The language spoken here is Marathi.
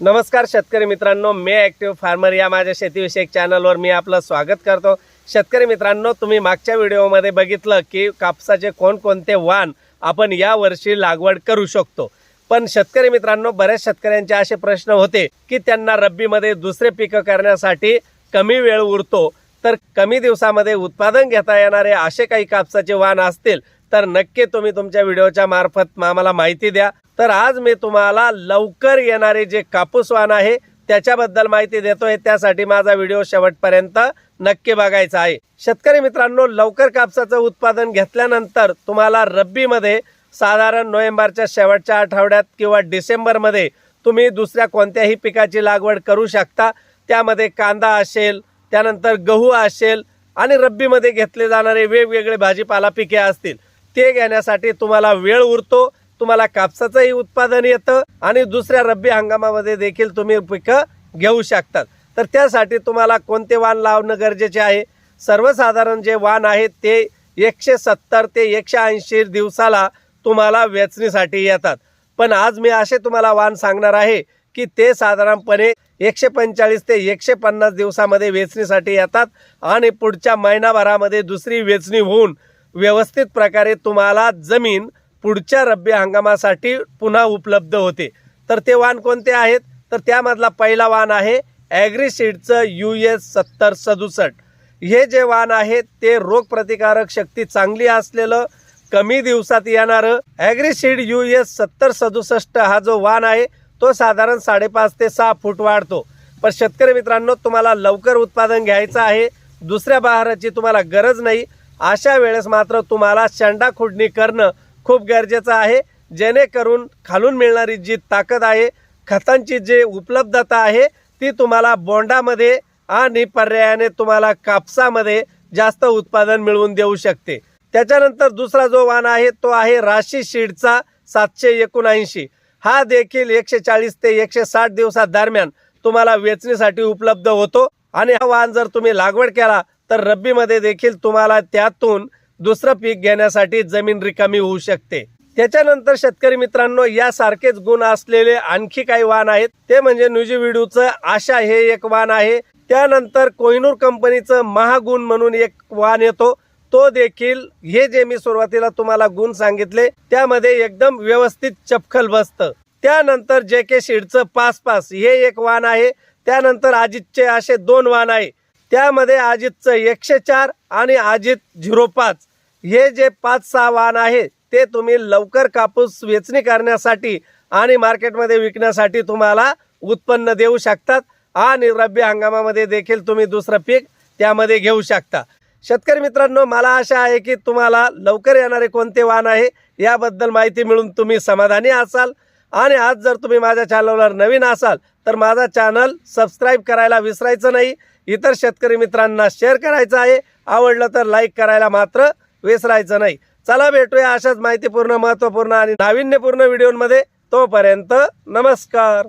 नमस्कार शेतकरी मित्रांनो मी ॲक्टिव्ह फार्मर या माझ्या शेतीविषयक चॅनलवर मी आपलं स्वागत करतो. शेतकरी मित्रांनो तुम्ही मागच्या व्हिडिओमध्ये बघितलं की कापसाचे कोणकोणते वाण आपण या वर्षी लागवड करू शकतो. पण शेतकरी मित्रांनो बऱ्याच शेतकऱ्यांचे असे प्रश्न होते की त्यांना रब्बीमध्ये दुसरे पिकं करण्यासाठी कमी वेळ उरतो. तर कमी दिवसामध्ये उत्पादन घेता येणारे असे काही कापसाचे वाण असतील तर नक्की तुम्ही तुमच्या व्हिडिओच्या मार्फत आम्हाला माहिती द्या. तर आज मी तुम्हाला लवकर येणारे जे कापूस वाण आहे त्याच्याबद्दल माहिती देतोय. त्यासाठी माझा व्हिडिओ शेवटपर्यंत नक्की बघायचा आहे. शेतकरी मित्रांनो लवकर कापसाचं उत्पादन घेतल्यानंतर तुम्हाला रब्बीमध्ये साधारण नोव्हेंबरच्या शेवटच्या आठवड्यात किंवा डिसेंबरमध्ये तुम्ही दुसऱ्या कोणत्याही पिकाची लागवड करू शकता. त्यामध्ये कांदा असेल त्यानंतर गहू असेल आणि रब्बीमध्ये घेतले जाणारे वेगवेगळे भाजीपाला पिके असतील. ते घेण्यासाठी तुम्हाला वेळ उरतो. तुम्हाला कापसाचंही उत्पादन येतं आणि दुसऱ्या रब्बी हंगामामध्ये देखील तुम्ही पिकं घेऊ शकतात. तर त्यासाठी तुम्हाला कोणते वाण लावणं गरजेचे आहे? सर्वसाधारण जे वाण आहेत ते एकशे सत्तर ते एकशे ऐंशी दिवसाला तुम्हाला वेचणीसाठी येतात. पण आज मी असे तुम्हाला वाण सांगणार आहे की ते साधारणपणे एकशे पंचेचाळीस ते एकशे पन्नास दिवसामध्ये वेचणीसाठी येतात आणि पुढच्या महिनाभरामध्ये दुसरी वेचणी होऊन व्यवस्थित प्रकारे तुम्हाला जमीन पुढच्या रब्बी हंगामासाठी पुन्हा उपलब्ध होते. तर ते वाण कोणते आहेत? तर त्यामधला पहिला वाण आहे ॲग्रीसीडचं यू एस सत्तर सदुसष्ट. हे जे वाण आहे ते रोगप्रतिकारक शक्ती चांगली असलेलं कमी दिवसात येणारं ॲग्रीसीड यू एस सत्तर सदुसष्ट हा जो वाण आहे तो साधारण साडेपाच ते सहा फूट वाढतो. पण शेतकरी मित्रांनो तुम्हाला लवकर उत्पादन घ्यायचं आहे. दुसऱ्या बहाराची तुम्हाला गरज नाही. अशा वेळेस मात्र तुम्हाला शेंडा खुडणी करणं खूप गरजेचं आहे. जेणेकरून खालून मिळणारी जी ताकद आहे खतांची जी उपलब्धता आहे ती तुम्हाला बोंडामध्ये आणि पर्यायाने तुम्हाला कापसामध्ये जास्त उत्पादन मिळवून देऊ शकते. त्याच्यानंतर दुसरा जो वाण आहे तो आहे राशी शीडचा सातशे एकोणऐंशी. हा देखील एकशे चाळीस ते एकशे साठ दिवसात दरम्यान तुम्हाला वेचणीसाठी उपलब्ध होतो. आणि हा वाण जर तुम्ही लागवड केला तर रब्बीमध्ये देखील तुम्हाला त्यातून दुसरं पीक घेण्यासाठी जमीन रिकामी होऊ शकते. त्याच्यानंतर शेतकरी मित्रांनो यासारखेच गुण असलेले आणखी काही वाण आहेत. ते म्हणजे न्यूजीविडूचं आशा हे एक वाण आहे. त्यानंतर कोहिनूर कंपनीचं महागुण म्हणून एक वाहन येतो. तो देखील हे जे मी सुरुवातीला तुम्हाला गुण सांगितले त्यामध्ये एकदम व्यवस्थित चपखल बसतं. त्यानंतर जे के शीडचं पास पास हे एक वाण आहे. त्यानंतर अजितचे असे दोन वाण आहे. त्यामध्ये अजितचं एकशे चार आणि अजित झिरो पाच. हे जे पाच सहा वाहन आहे ते तुम्ही लवकर कापूस वेचणी करण्यासाठी आणि मार्केटमध्ये विकण्यासाठी तुम्हाला उत्पन्न देऊ शकतात आणि रब्बी हंगामामध्ये देखील तुम्ही दुसरं पीक त्यामध्ये घेऊ शकता. शेतकरी मित्रांनो मला आशा आहे की तुम्हाला लवकर येणारे कोणते वाहन आहे याबद्दल माहिती मिळून तुम्ही समाधानी असाल. आणि आज जर तुम्ही माझ्या चॅनलवर नवीन असाल तर माझा चॅनल सबस्क्राईब करायला विसरायचं नाही. इतर शेतकरी मित्रांना शेअर करायचं आहे. आवडलं तर लाईक करायला मात्र विसरायचं नाही. चला भेटूया अशाच माहितीपूर्ण महत्त्वपूर्ण आणि नाविन्यपूर्ण व्हिडिओमध्ये. तोपर्यंत नमस्कार.